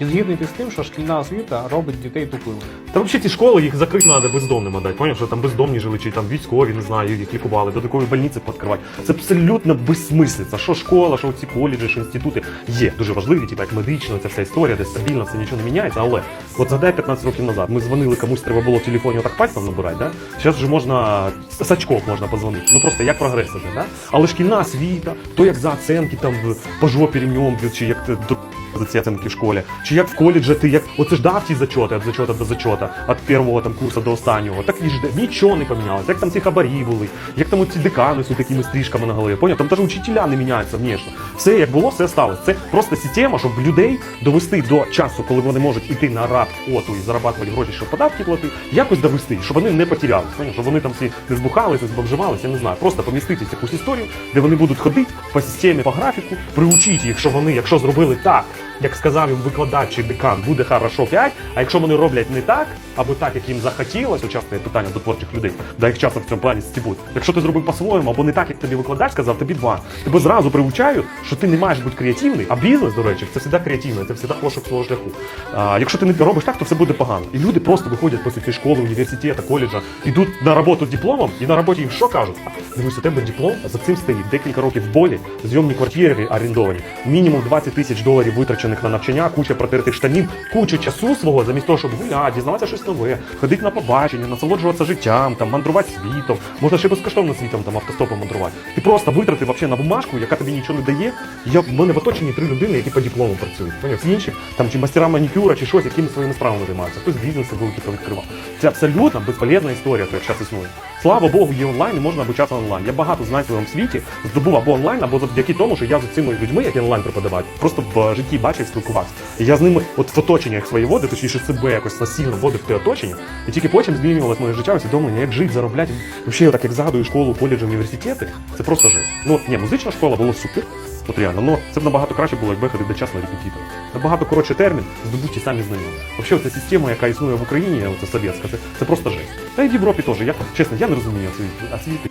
Чи згідний ти з тим, що шкільна освіта робить дітей тупими? Та взагалі ті школи їх закрити треба бездомним дати. Поняв, що там бездомні жили, чи там військові, не знаю, їх лікували, додаткові больниці відкривати. Це абсолютно безсмислиця. Що школа, що ці коледжі, що інститути є дуже важливі, типу як медична, ця вся історія, де стабільно все нічого не міняється. Але от згадай 15 років назад. Ми дзвонили комусь, треба було в телефоні отак пальцем набирати, да? Зараз вже можна сачков можна позвонити. Ну просто як прогрес іде, да? Але шкільна освіта, то як за оценки там по жопі ремнем б'ють, чи як до за ці оценки в школі, чи як в коледжі ти як оце ж дав ті зачоти від зачота до зачота, від першого там курсу до останнього. Так і ж нічого не помінялося. Як там ці хабарі були, як там ці декани з такими стрижками на голові. Поняв? Там навіть учителя не міняються внешне. Все як було, все сталося. Це просто система, щоб людей довести до часу, коли вони можуть іти на раб оту і зарабатувати гроші, щоб податки платити, якось довести, щоб вони не потерялись. Поняв? Щоб вони там всі не збухалися, збомжувалися, я не знаю. Просто помістити якусь історію, де вони будуть ходити по системі, по графіку, приучити їх, що вони, якщо зробили так, як сказав їм викладач чи декан, буде хорошо 5, а якщо вони роблять не так, або так, як їм захотілося, учасне питання до творчих людей, да їх часто в цьому плані стібуть. Якщо ти зробив по-своєму, або не так, як тобі викладач сказав, тобі два. Тебе зразу приучають, що ти не маєш бути креативний, а бізнес, до речі, це завжди креативний, це завжди пошук свого шляху. А, якщо ти не робиш так, то все буде погано. І люди просто виходять після цієї школи, університету, коледжа, йдуть на роботу дипломом, і на роботі їм що кажуть? Дивись, у тебе диплом, за цим стоїть декілька років болі, зйомні квартири орендовані, мінімум 20 тисяч доларів витрачених на навчання, куча протертих штанів, кучу часу свого, замість того, щоб гуляти, дізнаватися щось нове, ходити на побачення, насолоджуватися життям, там мандрувати світом, можна ще безкоштовно світом там автостопом мандрувати. Ти просто витратив вообще на бумажку, яка тобі нічого не дає. Я в мене в оточенні три людини, які по диплому працюють. Поняв? Всі інші там чи мастера манікюра, чи щось, якими своїми справами займаються. Хтось бізнеси великі повідкривав. Це абсолютно безполезна історія, то як зараз існує. Слава Богу, є онлайн і можна обучатися онлайн. Я багато знань в своєму світі здобув або онлайн, або завдяки тому, що я з цими людьми, які онлайн преподавають, просто в житті бачив, спілкувався. І я з ними, от в оточенні як своє води, точніше себе якось насильно вводив в те оточення, і тільки потім змінювалося моє життя, усвідомлення, як жити, заробляти. Взагалі, так як згадую школу, коледжі, університети, це просто жесть. Ну, ні, музична школа було супер. От реально, ну це б набагато краще було, якби ходити дочасно репетитор. Набагато коротше термін, здобуть ті самі знання. Взагалі, ця система, яка існує в Україні, оце совєтська, це, це просто жесть. Та й в Європі теж. Я чесно, я не розумію освіти